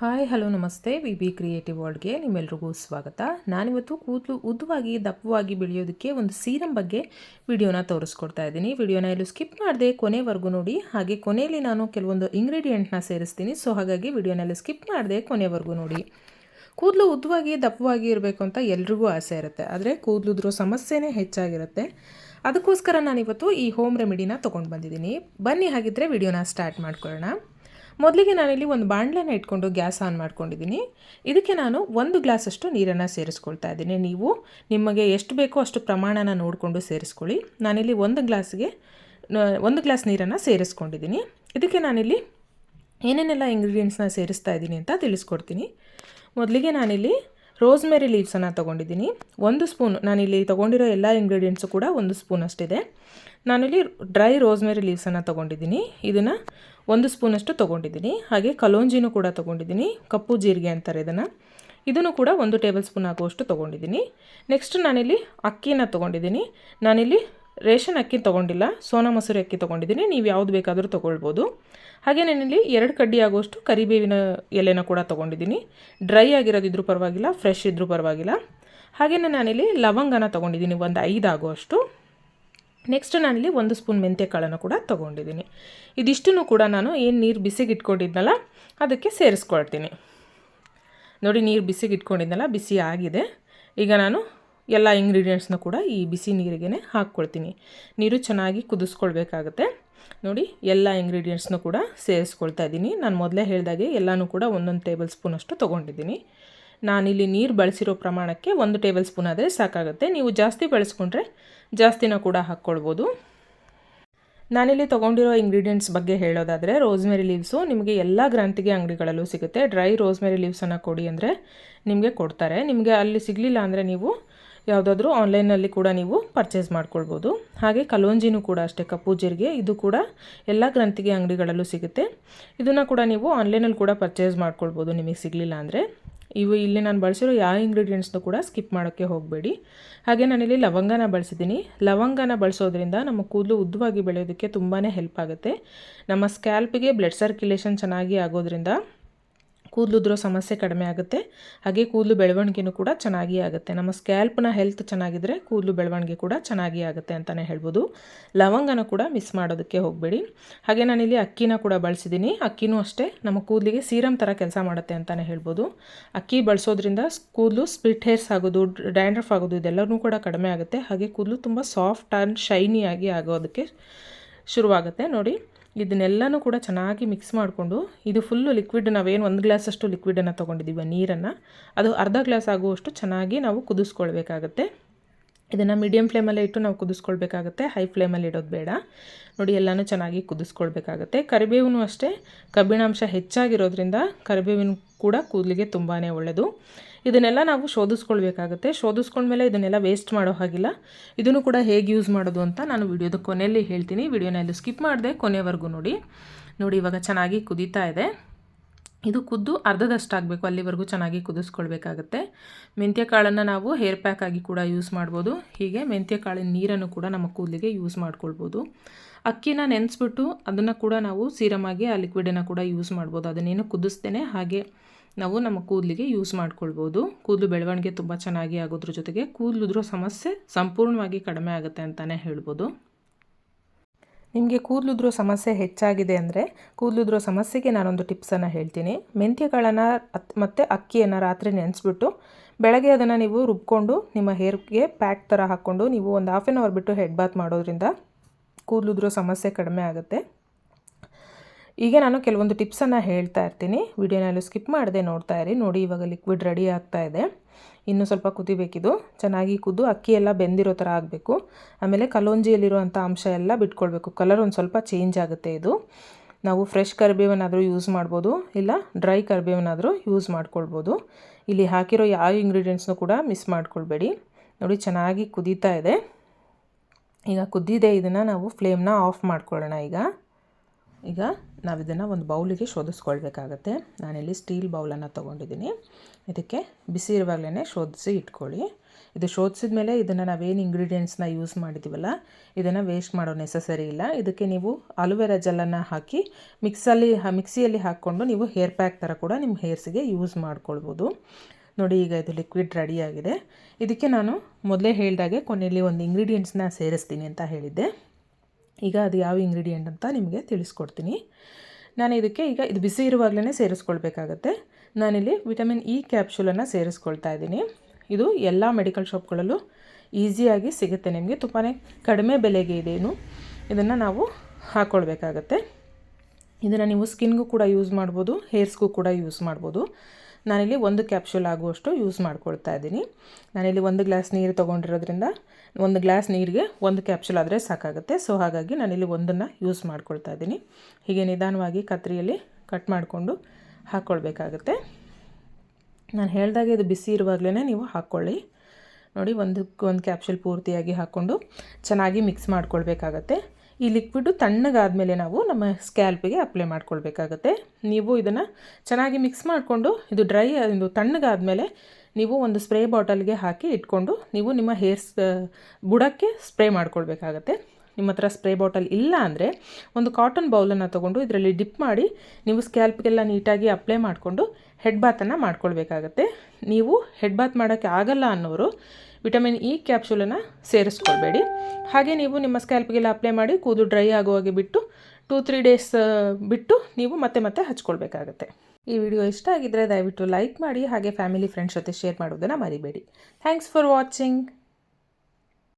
Hi, hello, ನಮಸ್ತೆ. V B creative ವರ್ಲ್ಡ್ಗೆ ನಿಮ್ಮೆಲ್ರಿಗೂ ಸ್ವಾಗತ. ನಾನಿವತ್ತು ಕೂದಲು ಉದ್ದವಾಗಿ, ದಪ್ಪವಾಗಿ ಬೆಳೆಯೋದಕ್ಕೆ ಒಂದು ಸೀರಮ್ ಬಗ್ಗೆ ವಿಡಿಯೋನ ತೋರಿಸ್ಕೊಡ್ತಾ ಇದ್ದೀನಿ. ವಿಡಿಯೋನ ಎಲ್ಲೂ ಸ್ಕಿಪ್ ಮಾಡದೆ ಕೊನೆವರೆಗೂ ನೋಡಿ. ಹಾಗೆ ಕೊನೆಯಲ್ಲಿ ನಾನು ಕೆಲವೊಂದು ಇಂಗ್ರೀಡಿಯೆಂಟ್ನ ಸೇರಿಸ್ತೀನಿ. ಸೊ, ಹಾಗಾಗಿ ವಿಡಿಯೋನೆಲ್ಲ ಸ್ಕಿಪ್ ಮಾಡದೆ ಕೊನೆವರೆಗೂ ನೋಡಿ. ಕೂದಲು ಉದ್ದವಾಗಿ, ದಪ್ಪವಾಗಿ ಇರಬೇಕು ಅಂತ ಎಲ್ರಿಗೂ ಆಸೆ ಇರುತ್ತೆ. ಆದರೆ ಕೂದಲುದ್ರೋ ಸಮಸ್ಯೆನೇ ಹೆಚ್ಚಾಗಿರುತ್ತೆ. ಅದಕ್ಕೋಸ್ಕರ ನಾನಿವತ್ತು ಈ ಹೋಮ್ ರೆಮಿಡಿನ ತೊಗೊಂಡು ಬಂದಿದ್ದೀನಿ. ಬನ್ನಿ, ಹಾಗಿದ್ರೆ ವಿಡಿಯೋನ ಸ್ಟಾರ್ಟ್ ಮಾಡ್ಕೊಳ್ಳೋಣ. ಮೊದಲಿಗೆ ನಾನಿಲ್ಲಿ ಒಂದು ಬಾಣಲೆನ ಇಟ್ಕೊಂಡು ಗ್ಯಾಸ್ ಆನ್ ಮಾಡ್ಕೊಂಡಿದ್ದೀನಿ. ಇದಕ್ಕೆ ನಾನು ಒಂದು ಗ್ಲಾಸಷ್ಟು ನೀರನ್ನು ಸೇರಿಸ್ಕೊಳ್ತಾ ಇದ್ದೀನಿ. ನೀವು ನಿಮಗೆ ಎಷ್ಟು ಬೇಕೋ ಅಷ್ಟು ಪ್ರಮಾಣನ ನೋಡಿಕೊಂಡು ಸೇರಿಸ್ಕೊಳ್ಳಿ. ನಾನಿಲ್ಲಿ ಒಂದು ಗ್ಲಾಸ್ಗೆ ಒಂದು ಗ್ಲಾಸ್ ನೀರನ್ನು ಸೇರಿಸ್ಕೊಂಡಿದ್ದೀನಿ. ಇದಕ್ಕೆ ನಾನಿಲ್ಲಿ ಏನೇನೆಲ್ಲ ಇಂಗ್ರೀಡಿಯೆಂಟ್ಸ್ನ ಸೇರಿಸ್ತಾ ಇದ್ದೀನಿ ಅಂತ ತಿಳಿಸ್ಕೊಡ್ತೀನಿ. ಮೊದಲಿಗೆ ನಾನಿಲ್ಲಿ ರೋಸ್ಮೆರಿ ಲೀವ್ಸನ್ನು ತೊಗೊಂಡಿದ್ದೀನಿ. ಒಂದು ಸ್ಪೂನ್, ನಾನಿಲ್ಲಿ ತೊಗೊಂಡಿರೋ ಎಲ್ಲ ಇಂಗ್ರೀಡಿಯೆಂಟ್ಸು ಕೂಡ ಒಂದು ಸ್ಪೂನ್ ಅಷ್ಟಿದೆ ನಾನಿಲ್ಲಿ ಡ್ರೈ ರೋಸ್ಮೆರಿ ಲೀವ್ಸನ್ನು ತೊಗೊಂಡಿದ್ದೀನಿ. ಇದನ್ನು ಒಂದು ಸ್ಪೂನಷ್ಟು ತೊಗೊಂಡಿದ್ದೀನಿ. ಹಾಗೆ ಕಲೋಂಜಿನೂ ಕೂಡ ತೊಗೊಂಡಿದ್ದೀನಿ. ಕಪ್ಪು ಜೀರಿಗೆ ಅಂತಾರೆ ಇದನ್ನು. ಇದನ್ನು ಕೂಡ ಒಂದು ಟೇಬಲ್ ಸ್ಪೂನ್ ಆಗುವಷ್ಟು ತೊಗೊಂಡಿದ್ದೀನಿ. ನೆಕ್ಸ್ಟ್ ನಾನಿಲ್ಲಿ ಅಕ್ಕಿನ ತೊಗೊಂಡಿದ್ದೀನಿ. ನಾನಿಲ್ಲಿ ರೇಷನ್ ಅಕ್ಕಿ ತೊಗೊಂಡಿಲ್ಲ. ಸೋನಾ ಮಸೂರಿ ಅಕ್ಕಿ ತೊಗೊಂಡಿದ್ದೀನಿ. ನೀವು ಯಾವುದು ಬೇಕಾದರೂ ತೊಗೊಳ್ಬೋದು. ಹಾಗೆ ನಾನಿಲ್ಲಿ ಎರಡು ಕಡ್ಡಿ ಆಗುವಷ್ಟು ಕರಿಬೇವಿನ ಎಲೆನ ಕೂಡ ತೊಗೊಂಡಿದ್ದೀನಿ. ಡ್ರೈ ಆಗಿರೋದಿದ್ರೂ ಪರವಾಗಿಲ್ಲ ಫ್ರೆಶ್ ಇದ್ದರೂ ಪರವಾಗಿಲ್ಲ. ಹಾಗೆಯೇ ನಾನಿಲ್ಲಿ ಲವಂಗನ ತೊಗೊಂಡಿದ್ದೀನಿ. ಒಂದು ಐದು ಆಗುವಷ್ಟು. ನೆಕ್ಸ್ಟ್ ನಾನಿಲ್ಲಿ ಒಂದು ಸ್ಪೂನ್ ಮೆಂತ್ಯ ಕಾಳನ್ನು ಕೂಡ ತೊಗೊಂಡಿದ್ದೀನಿ. ಇದಿಷ್ಟನ್ನು ಕೂಡ ನಾನು ಏನು ನೀರು ಬಿಸಿಗೆ ಇಟ್ಕೊಂಡಿದ್ನಲ್ಲ ಅದಕ್ಕೆ ಸೇರಿಸ್ಕೊಳ್ತೀನಿ. ನೋಡಿ, ನೀರು ಬಿಸಿಗೆ ಇಟ್ಕೊಂಡಿದ್ನಲ್ಲ ಬಿಸಿ ಆಗಿದೆ. ಈಗ ನಾನು ಎಲ್ಲ ಇಂಗ್ರೀಡಿಯೆಂಟ್ಸ್ನ ಕೂಡ ಈ ಬಿಸಿ ನೀರಿಗೆ ಹಾಕ್ಕೊಳ್ತೀನಿ. ನೀರು ಚೆನ್ನಾಗಿ ಕುದಿಸ್ಕೊಳ್ಬೇಕಾಗತ್ತೆ. ನೋಡಿ, ಎಲ್ಲ ಇಂಗ್ರೀಡಿಯೆಂಟ್ಸ್ನೂ ಕೂಡ ಸೇರಿಸ್ಕೊಳ್ತಾ ಇದ್ದೀನಿ. ನಾನು ಮೊದಲೇ ಹೇಳಿದಾಗೆ ಎಲ್ಲನೂ ಕೂಡ ಒಂದೊಂದು ಟೇಬಲ್ ಸ್ಪೂನಷ್ಟು ತೊಗೊಂಡಿದ್ದೀನಿ. ನಾನಿಲ್ಲಿ ನೀರು ಬಳಸಿರೋ ಪ್ರಮಾಣಕ್ಕೆ ಒಂದು ಟೇಬಲ್ ಸ್ಪೂನ್ ಆದರೆ ಸಾಕಾಗುತ್ತೆ. ನೀವು ಜಾಸ್ತಿ ಬಳಸ್ಕೊಂಡ್ರೆ ಜಾಸ್ತಿನ ಕೂಡ ಹಾಕ್ಕೊಳ್ಬೋದು. ನಾನಿಲ್ಲಿ ತೊಗೊಂಡಿರೋ ಇಂಗ್ರೀಡಿಯೆಂಟ್ಸ್ ಬಗ್ಗೆ ಹೇಳೋದಾದರೆ ರೋಸ್ಮೆರಿ ಲೀವ್ಸು ನಿಮಗೆ ಎಲ್ಲ ಗ್ರಂಥಿಗೆ ಅಂಗಡಿಗಳಲ್ಲೂ ಸಿಗುತ್ತೆ. ಡ್ರೈ ರೋಸ್ಮೆರಿ ಲೀವ್ಸನ್ನು ಕೊಡಿ ಅಂದರೆ ನಿಮಗೆ ಕೊಡ್ತಾರೆ. ನಿಮಗೆ ಅಲ್ಲಿ ಸಿಗಲಿಲ್ಲ ಅಂದರೆ ನೀವು ಯಾವುದಾದ್ರೂ ಆನ್ಲೈನಲ್ಲಿ ಕೂಡ ನೀವು ಪರ್ಚೇಸ್ ಮಾಡ್ಕೊಳ್ಬೋದು. ಹಾಗೆ ಕಲೋಂಜಿನೂ ಕೂಡ ಅಷ್ಟೇ, ಕಪ್ಪು ಜೀರಿಗೆ, ಇದು ಕೂಡ ಎಲ್ಲ ಗ್ರಂಥಿಗೆ ಅಂಗಡಿಗಳಲ್ಲೂ ಸಿಗುತ್ತೆ. ಇದನ್ನು ಕೂಡ ನೀವು ಆನ್ಲೈನಲ್ಲಿ ಕೂಡ ಪರ್ಚೇಸ್ ಮಾಡ್ಕೊಳ್ಬೋದು. ನಿಮಗೆ ಸಿಗಲಿಲ್ಲ ಅಂದರೆ. ಇವು ಇಲ್ಲಿ ನಾನು ಬಳಸಿರೋ ಯಾವ ಇಂಗ್ರೀಡಿಯೆಂಟ್ಸ್ನು ಕೂಡ ಸ್ಕಿಪ್ ಮಾಡೋಕ್ಕೆ ಹೋಗಬೇಡಿ. ಹಾಗೆ ನಾನಿಲ್ಲಿ ಲವಂಗನ ಬಳಸಿದ್ದೀನಿ. ಲವಂಗನ ಬಳಸೋದ್ರಿಂದ ನಮ್ಮ ಕೂದಲು ಉದ್ದವಾಗಿ ಬೆಳೆಯೋದಕ್ಕೆ ತುಂಬಾ ಹೆಲ್ಪ್ ಆಗುತ್ತೆ. ನಮ್ಮ ಸ್ಕ್ಯಾಲ್ಪಿಗೆ ಬ್ಲಡ್ ಸರ್ಕ್ಯುಲೇಷನ್ ಚೆನ್ನಾಗಿ ಆಗೋದ್ರಿಂದ ಕೂದಲುದ್ರೋ ಸಮಸ್ಯೆ ಕಡಿಮೆ ಆಗುತ್ತೆ. ಹಾಗೆ ಕೂದಲು ಬೆಳವಣಿಗೆನೂ ಕೂಡ ಚೆನ್ನಾಗಿ ಆಗುತ್ತೆ. ನಮ್ಮ ಸ್ಕ್ಯಾಲ್ಪ್ನ ಹೆಲ್ತ್ ಚೆನ್ನಾಗಿದ್ದರೆ ಕೂದಲು ಬೆಳವಣಿಗೆ ಕೂಡ ಚೆನ್ನಾಗಿ ಆಗುತ್ತೆ ಅಂತಲೇ ಹೇಳ್ಬೋದು. ಲವಂಗನ ಕೂಡ ಮಿಸ್ ಮಾಡೋದಕ್ಕೆ ಹೋಗಬೇಡಿ. ಹಾಗೆ ನಾನಿಲ್ಲಿ ಅಕ್ಕಿನ ಕೂಡ ಬಳಸಿದ್ದೀನಿ. ಅಕ್ಕಿನೂ ಅಷ್ಟೇ ನಮ್ಮ ಕೂದಲಿಗೆ ಸೀರಮ್ ಥರ ಕೆಲಸ ಮಾಡುತ್ತೆ ಅಂತಲೇ ಹೇಳ್ಬೋದು. ಅಕ್ಕಿ ಬಳಸೋದ್ರಿಂದ ಕೂದಲು ಸ್ಪ್ಲಿಟ್ ಹೇರ್ಸ್ ಆಗೋದು ಡ್ಯಾಂಡ್ರಫ್ ಆಗೋದು ಇದೆಲ್ಲವೂ ಕೂಡ ಕಡಿಮೆ ಆಗುತ್ತೆ. ಹಾಗೆ ಕೂದಲು ತುಂಬ ಸಾಫ್ಟ್ ಆ್ಯಂಡ್ ಶೈನಿಯಾಗಿ ಆಗೋದಕ್ಕೆ ಶುರುವಾಗುತ್ತೆ. ನೋಡಿ. ಇದನ್ನೆಲ್ಲನೂ ಕೂಡ ಚೆನ್ನಾಗಿ ಮಿಕ್ಸ್ ಮಾಡಿಕೊಂಡು, ಇದು ಫುಲ್ಲು ಲಿಕ್ವಿಡ್ ನಾವೇನು ಒಂದು ಗ್ಲಾಸಷ್ಟು ಲಿಕ್ವಿಡನ್ನು ತೊಗೊಂಡಿದ್ದೀವಿ ನೀರನ್ನು. ಅದು ಅರ್ಧ ಗ್ಲಾಸ್ ಆಗುವಷ್ಟು ಚೆನ್ನಾಗಿ ನಾವು ಕುದಿಸ್ಕೊಳ್ಬೇಕಾಗತ್ತೆ. ಇದನ್ನು ಮೀಡಿಯಮ್ ಫ್ಲೇಮಲ್ಲೇ ಇಟ್ಟು ನಾವು ಕುದಿಸ್ಕೊಳ್ಬೇಕಾಗತ್ತೆ. ಹೈ ಫ್ಲೇಮಲ್ಲಿ ಇಡೋದು ಬೇಡ. ನೋಡಿ, ಎಲ್ಲನೂ ಚೆನ್ನಾಗಿ ಕುದಿಸ್ಕೊಳ್ಬೇಕಾಗತ್ತೆ. ಕರಿಬೇವು ಅಷ್ಟೇ. ಕಬ್ಬಿಣಾಂಶ ಹೆಚ್ಚಾಗಿರೋದ್ರಿಂದ ಕರಿಬೇವಿನ ಕೂಡ ಕೂದಲಿಗೆ ತುಂಬಾ ಒಳ್ಳೆಯದು ಇದನ್ನೆಲ್ಲ ನಾವು ಶೋಧಿಸ್ಕೊಳ್ಬೇಕಾಗುತ್ತೆ. ಶೋಧಿಸ್ಕೊಂಡ್ಮೇಲೆ ಇದನ್ನೆಲ್ಲ ವೇಸ್ಟ್ ಮಾಡೋ ಹಾಗಿಲ್ಲ. ಇದನ್ನು ಕೂಡ ಹೇಗೆ ಯೂಸ್ ಮಾಡೋದು ಅಂತ ನಾನು ವಿಡಿಯೋದ ಕೊನೆಯಲ್ಲಿ ಹೇಳ್ತೀನಿ. ವಿಡಿಯೋನ ಎಲ್ಲೂ ಸ್ಕಿಪ್ ಮಾಡಿದೆ ಕೊನೆವರೆಗೂ ನೋಡಿ. ನೋಡಿ, ಇವಾಗ ಚೆನ್ನಾಗಿ ಕುದೀತಾ ಇದೆ. ಇದು ಕುದ್ದು ಅರ್ಧದಷ್ಟು ಆಗಬೇಕು. ಅಲ್ಲಿವರೆಗೂ ಚೆನ್ನಾಗಿ ಕುದಿಸ್ಕೊಳ್ಬೇಕಾಗತ್ತೆ. ಮೆಂತ್ಯ ಕಾಳನ್ನು ನಾವು ಹೇರ್ ಪ್ಯಾಕ್ ಆಗಿ ಕೂಡ ಯೂಸ್ ಮಾಡ್ಬೋದು. ಹೀಗೆ ಮೆಂತ್ಯ ಕಾಳಿನ ನೀರನ್ನು ಕೂಡ ನಮ್ಮ ಕೂದಲಿಗೆ ಯೂಸ್ ಮಾಡ್ಕೊಳ್ಬೋದು. ಅಕ್ಕಿನ ನೆನೆಸ್ಬಿಟ್ಟು ಅದನ್ನು ಕೂಡ ನಾವು ಸೀರಮಾಗಿ ಆ ಲಿಕ್ವಿಡನ್ನು ಕೂಡ ಯೂಸ್ ಮಾಡ್ಬೋದು. ಅದನ್ನೇನು ಕುದಿಸ್ತೇನೆ, ಹಾಗೆ ನಾವು ನಮ್ಮ ಕೂದಲಿಗೆ ಯೂಸ್ ಮಾಡ್ಕೊಳ್ಬೋದು. ಕೂದಲು ಬೆಳವಣಿಗೆ ತುಂಬ ಚೆನ್ನಾಗಿ ಆಗೋದ್ರ ಜೊತೆಗೆ ಕೂದಲುದ್ರೋ ಸಮಸ್ಯೆ ಸಂಪೂರ್ಣವಾಗಿ ಕಡಿಮೆ ಆಗುತ್ತೆ ಅಂತಲೇ ಹೇಳ್ಬೋದು. ನಿಮಗೆ ಕೂದಲುದ್ರೋ ಸಮಸ್ಯೆ ಹೆಚ್ಚಾಗಿದೆ ಅಂದರೆ ಕೂದಲುದ್ರೋ ಸಮಸ್ಯೆಗೆ ನಾನೊಂದು ಟಿಪ್ಸನ್ನು ಹೇಳ್ತೀನಿ. ಮೆಂತ್ಯಗಳನ್ನು ಮತ್ತು ಅಕ್ಕಿಯನ್ನು ರಾತ್ರಿ ನೆನೆಸ್ಬಿಟ್ಟು ಬೆಳಗ್ಗೆ ಅದನ್ನು ನೀವು ರುಬ್ಕೊಂಡು ನಿಮ್ಮ ಹೇರ್ಗೆ ಪ್ಯಾಕ್ ಥರ ಹಾಕ್ಕೊಂಡು ನೀವು ಒಂದು ಹಾಫ್ ಆನ್ ಅವರ್ ಬಿಟ್ಟು ಹೆಡ್ ಬಾತ್ ಮಾಡೋದ್ರಿಂದ ಕೂದಲುದ್ರೋ ಸಮಸ್ಯೆ ಕಡಿಮೆ ಆಗುತ್ತೆ. ಈಗ ನಾನು ಕೆಲವೊಂದು ಟಿಪ್ಸನ್ನು ಹೇಳ್ತಾ ಇರ್ತೀನಿ. ವಿಡಿಯೋನಲ್ಲಿ ಸ್ಕಿಪ್ ಮಾಡದೆ ನೋಡ್ತಾ ಇರಿ. ನೋಡಿ, ಇವಾಗ ಲಿಕ್ವಿಡ್ ರೆಡಿ ಆಗ್ತಾ ಇದೆ. ಇನ್ನೂ ಸ್ವಲ್ಪ ಕುದಿಬೇಕಿದು. ಚೆನ್ನಾಗಿ ಕುದ್ದು ಅಕ್ಕಿ ಎಲ್ಲ ಬೆಂದಿರೋ ಥರ ಆಗಬೇಕು. ಆಮೇಲೆ ಕಲೋಂಜಿಯಲ್ಲಿರುವಂಥ ಅಂಶ ಎಲ್ಲ ಬಿಟ್ಕೊಳ್ಬೇಕು. ಕಲರ್ ಒಂದು ಸ್ವಲ್ಪ ಚೇಂಜ್ ಆಗುತ್ತೆ ಇದು. ನಾವು ಫ್ರೆಶ್ ಕರಿಬೇವನಾದರೂ ಯೂಸ್ ಮಾಡ್ಬೋದು. ಇಲ್ಲ, ಡ್ರೈ ಕರ್ಬೇವನಾದರೂ ಯೂಸ್ ಮಾಡ್ಕೊಳ್ಬೋದು. ಇಲ್ಲಿ ಹಾಕಿರೋ ಯಾವ ಇಂಗ್ರೀಡಿಯೆಂಟ್ಸ್ನೂ ಕೂಡ ಮಿಸ್ ಮಾಡ್ಕೊಳ್ಬೇಡಿ. ನೋಡಿ, ಚೆನ್ನಾಗಿ ಕುದೀತಾ ಇದೆ. ಈಗ ಕುದ್ದಿದೆ ಇದನ್ನು ನಾವು ಫ್ಲೇಮ್ನ ಆಫ್ ಮಾಡ್ಕೊಳ್ಳೋಣ ಈಗ. ಈಗ ನಾವು ಇದನ್ನು ಒಂದು ಬೌಲಿಗೆ ಶೋಧಿಸ್ಕೊಳ್ಬೇಕಾಗತ್ತೆ. ನಾನಿಲ್ಲಿ ಸ್ಟೀಲ್ ಬೌಲನ್ನು ತೊಗೊಂಡಿದ್ದೀನಿ. ಇದಕ್ಕೆ ಬಿಸಿ ಇರುವಾಗಲೇ ಶೋಧಿಸಿ ಇಟ್ಕೊಳ್ಳಿ. ಇದು ಶೋಧಿಸಿದ ಮೇಲೆ ಇದನ್ನು ನಾವೇನು ಇಂಗ್ರೀಡಿಯೆಂಟ್ಸ್ನ ಯೂಸ್ ಮಾಡಿದ್ದೀವಲ್ಲ ಇದನ್ನು ವೇಸ್ಟ್ ಮಾಡೋ ನೆಸಸರಿ ಇಲ್ಲ. ಇದಕ್ಕೆ ನೀವು ಅಲುವೆರಾ ಜೆಲ್ಲನ್ನು ಹಾಕಿ ಮಿಕ್ಸಲ್ಲಿ ಮಿಕ್ಸಿಯಲ್ಲಿ ಹಾಕ್ಕೊಂಡು ನೀವು ಹೇರ್ ಪ್ಯಾಕ್ ಥರ ಕೂಡ ನಿಮ್ಮ ಹೇರ್ಸಿಗೆ ಯೂಸ್ ಮಾಡ್ಕೊಳ್ಬೋದು. ನೋಡಿ, ಈಗ ಇದು ಲಿಕ್ವಿಡ್ ರೆಡಿಯಾಗಿದೆ ಇದಕ್ಕೆ ನಾನು ಮೊದಲೇ ಹೇಳಿದಾಗೆ ಕೊನೆಯಲ್ಲಿ ಒಂದು ಇಂಗ್ರೀಡಿಯೆಂಟ್ಸ್ನ ಸೇರಿಸ್ತೀನಿ ಅಂತ ಹೇಳಿದ್ದೆ. ಈಗ ಅದು ಯಾವ ಇಂಗ್ರೀಡಿಯೆಂಟ್ ಅಂತ ನಿಮಗೆ ತಿಳಿಸ್ಕೊಡ್ತೀನಿ. ನಾನು ಇದಕ್ಕೆ ಈಗ, ಇದು ಬಿಸಿ ಇರುವಾಗಲೇ ಸೇರಿಸ್ಕೊಳ್ಬೇಕಾಗತ್ತೆ. ನಾನಿಲ್ಲಿ ವಿಟಮಿನ್ ಇ ಕ್ಯಾಪ್ಸೂಲನ್ನು ಸೇರಿಸ್ಕೊಳ್ತಾ ಇದ್ದೀನಿ. ಇದು ಎಲ್ಲ ಮೆಡಿಕಲ್ ಶಾಪ್ಗಳಲ್ಲೂ ಈಸಿಯಾಗಿ ಸಿಗುತ್ತೆ ನಿಮಗೆ. ತುಂಬಾ ಕಡಿಮೆ ಬೆಲೆಗೆ ಇದೇನು. ಇದನ್ನು ನಾವು ಹಾಕ್ಕೊಳ್ಬೇಕಾಗತ್ತೆ ಇದನ್ನು ನೀವು ಸ್ಕಿನ್ಗೂ ಕೂಡ ಯೂಸ್ ಮಾಡ್ಬೋದು ಹೇರ್ಸ್ಗೂ ಕೂಡ ಯೂಸ್ ಮಾಡ್ಬೋದು. ನಾನಿಲ್ಲಿ ಒಂದು ಕ್ಯಾಪ್ಸೂಲ್ ಆಗುವಷ್ಟು ಯೂಸ್ ಮಾಡ್ಕೊಳ್ತಾ ಇದ್ದೀನಿ. ನಾನಿಲ್ಲಿ ಒಂದು ಗ್ಲಾಸ್ ನೀರು ತೊಗೊಂಡಿರೋದ್ರಿಂದ ಒಂದು ಗ್ಲಾಸ್ ನೀರಿಗೆ ಒಂದು ಕ್ಯಾಪ್ಸೂಲ್ ಆದರೆ ಸಾಕಾಗುತ್ತೆ. ಸೊ ಹಾಗಾಗಿ ನಾನಿಲ್ಲಿ ಒಂದನ್ನು ಯೂಸ್ ಮಾಡ್ಕೊಳ್ತಾ ಇದ್ದೀನಿ. ಹೀಗೆ ನಿಧಾನವಾಗಿ ಕತ್ರಿಯಲ್ಲಿ ಕಟ್ ಮಾಡಿಕೊಂಡು ಹಾಕ್ಕೊಳ್ಬೇಕಾಗತ್ತೆ ನಾನು ಹೇಳಿದಾಗೆ ಇದು ಬಿಸಿ ಇರುವಾಗಲೇ ನೀವು ಹಾಕ್ಕೊಳ್ಳಿ. ನೋಡಿ ಒಂದಕ್ಕೆ ಒಂದು ಕ್ಯಾಪ್ಸೂಲ್ ಪೂರ್ತಿಯಾಗಿ ಹಾಕ್ಕೊಂಡು ಚೆನ್ನಾಗಿ ಮಿಕ್ಸ್ ಮಾಡ್ಕೊಳ್ಬೇಕಾಗತ್ತೆ. ಈ ಲಿಕ್ವಿಡು ತಣ್ಣಗಾದಮೇಲೆ ನಾವು ನಮ್ಮ ಸ್ಕ್ಯಾಲ್ಪಿಗೆ ಅಪ್ಲೈ ಮಾಡ್ಕೊಳ್ಬೇಕಾಗತ್ತೆ. ನೀವು ಇದನ್ನು ಚೆನ್ನಾಗಿ ಮಿಕ್ಸ್ ಮಾಡಿಕೊಂಡು, ಇದು ಡ್ರೈ ಇದು ತಣ್ಣಗಾದಮೇಲೆ ನೀವು ಒಂದು ಸ್ಪ್ರೇ ಬಾಟಲ್ಗೆ ಹಾಕಿ ಇಟ್ಕೊಂಡು ನೀವು ನಿಮ್ಮ ಹೇರ್ಸ್ ಬುಡಕ್ಕೆ ಸ್ಪ್ರೇ ಮಾಡ್ಕೊಳ್ಬೇಕಾಗತ್ತೆ. ನಿಮ್ಮ ಹತ್ರ ಸ್ಪ್ರೇ ಬಾಟಲ್ ಇಲ್ಲ ಅಂದರೆ ಒಂದು ಕಾಟನ್ ಬೌಲನ್ನು ತೊಗೊಂಡು ಇದರಲ್ಲಿ ಡಿಪ್ ಮಾಡಿ ನೀವು ಸ್ಕ್ಯಾಲ್ಪ್ಗೆಲ್ಲ ನೀಟಾಗಿ ಅಪ್ಲೈ ಮಾಡಿಕೊಂಡು ಹೆಡ್ ಬಾತನ್ನು ಮಾಡ್ಕೊಳ್ಬೇಕಾಗತ್ತೆ. ನೀವು ಹೆಡ್ ಬಾತ್ ಮಾಡೋಕ್ಕೆ ಆಗಲ್ಲ ಅನ್ನೋರು ವಿಟಮಿನ್ ಇ ಕ್ಯಾಪ್ಸೂಲನ್ನು ಸೇರಿಸ್ಕೊಳ್ಬೇಡಿ. ಹಾಗೆ ನೀವು ನಿಮ್ಮ ಸ್ಕ್ಯಾಲ್ಪ್ಗೆಲ್ಲ ಅಪ್ಲೈ ಮಾಡಿ ಕೂದಲು ಡ್ರೈ ಆಗುವಾಗೆ ಬಿಟ್ಟು ಟೂ ತ್ರೀ ಡೇಸ್ ಬಿಟ್ಟು ನೀವು ಮತ್ತೆ ಮತ್ತೆ ಹಚ್ಕೊಳ್ಬೇಕಾಗತ್ತೆ. ಈ ವಿಡಿಯೋ ಇಷ್ಟ ಆಗಿದ್ದರೆ ದಯವಿಟ್ಟು ಲೈಕ್ ಮಾಡಿ ಹಾಗೆ ಫ್ಯಾಮಿಲಿ ಫ್ರೆಂಡ್ಸ್ ಜೊತೆ ಶೇರ್ ಮಾಡೋದನ್ನು ಮರಿಬೇಡಿ. Thanks for watching